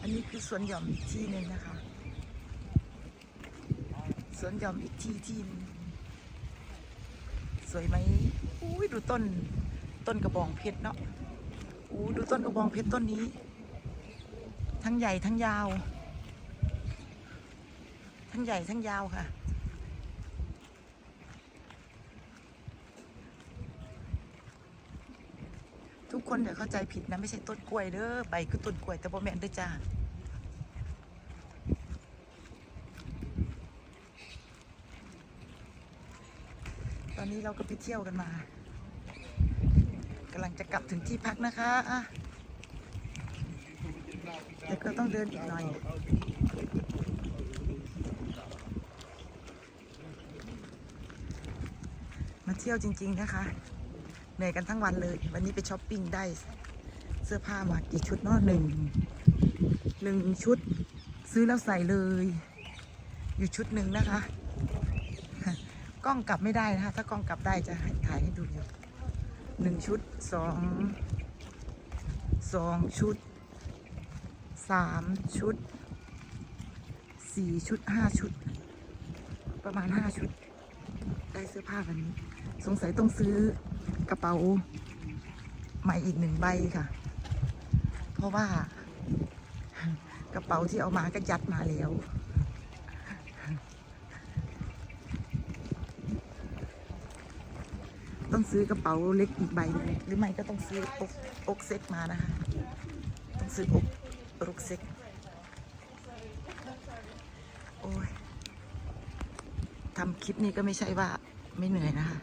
อันนี้คือสวนหย่อมอีกที่หนึ่งนะคะ สวนหย่อมอีกที่ที่สวยไหมอุ้ยดูต้น ต้นกระบองเพชรเนาะอู้ดูต้นกระบองเพชรต้นนี้ ทั้งใหญ่ทั้งยาว ทั้งใหญ่ทั้งยาวค่ะ ทุกคนเดี๋ยวเข้าใจผิดนะ ไม่ใช่ต้นกล้วยเด้อใบคือต้นกล้วยแต่บ่แม่นเด้อจ้าตอนนี้เราก็ไปเที่ยวกันมากำลังจะกลับถึงที่พักนะคะอะแต่ก็ต้องเดินอีกหน่อยมาเที่ยวจริง ๆ นะคะ เหนื่อยกันทั้งวันเลย วันนี้ไปช้อปปิ้งได้ เสื้อผ้ามากี่ชุดเนาะหนึ่งหนึ่งชุด ซื้อแล้วใส่เลย อยู่ชุดหนึ่งนะคะ กล้องกลับไม่ได้นะคะ ถ้ากล้องกลับได้จะถ่ายให้ดูอยู่หนึ่งชุดสองสองชุดสามชุดสี่ชุดห้าชุด ประมาณห้าชุด ได้เสื้อผ้าวันนี้ สงสัยต้องซื้อกระเป๋าใหม่อีกหนึ่งใบค่ะ เพราะว่ากระเป๋าที่เอามาก็ยัดมาแล้ว ต้องซื้อกระเป๋าเล็กอีกใบหนึ่งหรือไม่ก็ต้องซื้ออกอกเซ็กมานะคะ ต้องซื้ออกอกเซ็กโอ้ยทำคลิปนี้ก็ไม่ใช่ว่าไม่เหนื่อยนะคะ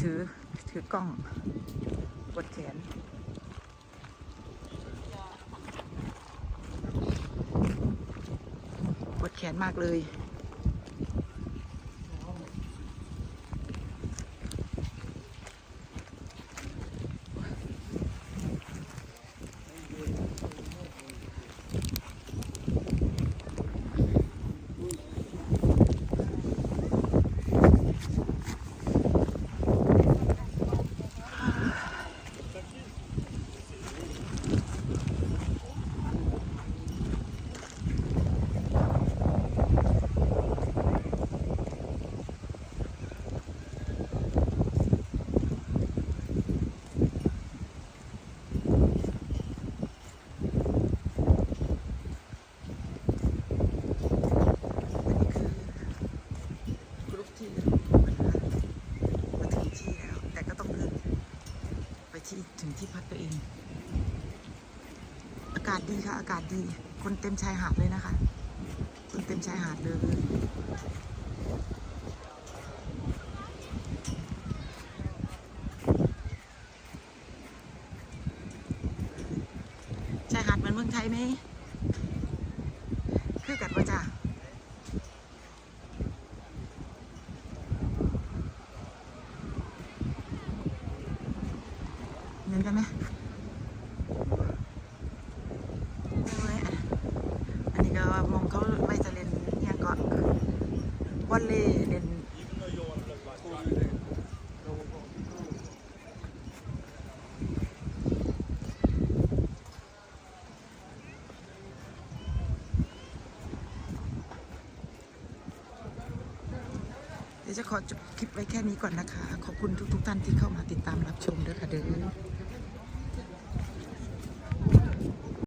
ถือ ถือกล้องกดแขนปวดแขนมากเลย กรุ๊ปที่มาถึงที่แล้ว แต่ก็ต้องเดินไป ที่ถึงที่พักตัวเอง อากาศดีค่ะ อากาศดี คนเต็มชายหาดเลยนะคะ คนเต็มชายหาดเลยชายหาดเหมือนเมืองไทยไหมคือกันว่าจ้า เหมื อนกันไหมโอ้ยอันนี้ก็มองเขาไม่จะเล่นเนี่ยก่อนวอลเล่เล่นเดี๋ยวจะขอจบคลิปไว้แค่นี้ก่อนนะคะ ขอบคุณทุกๆท่านที่เข้ามาติดตามรับชมด้วยค่ะเด้อ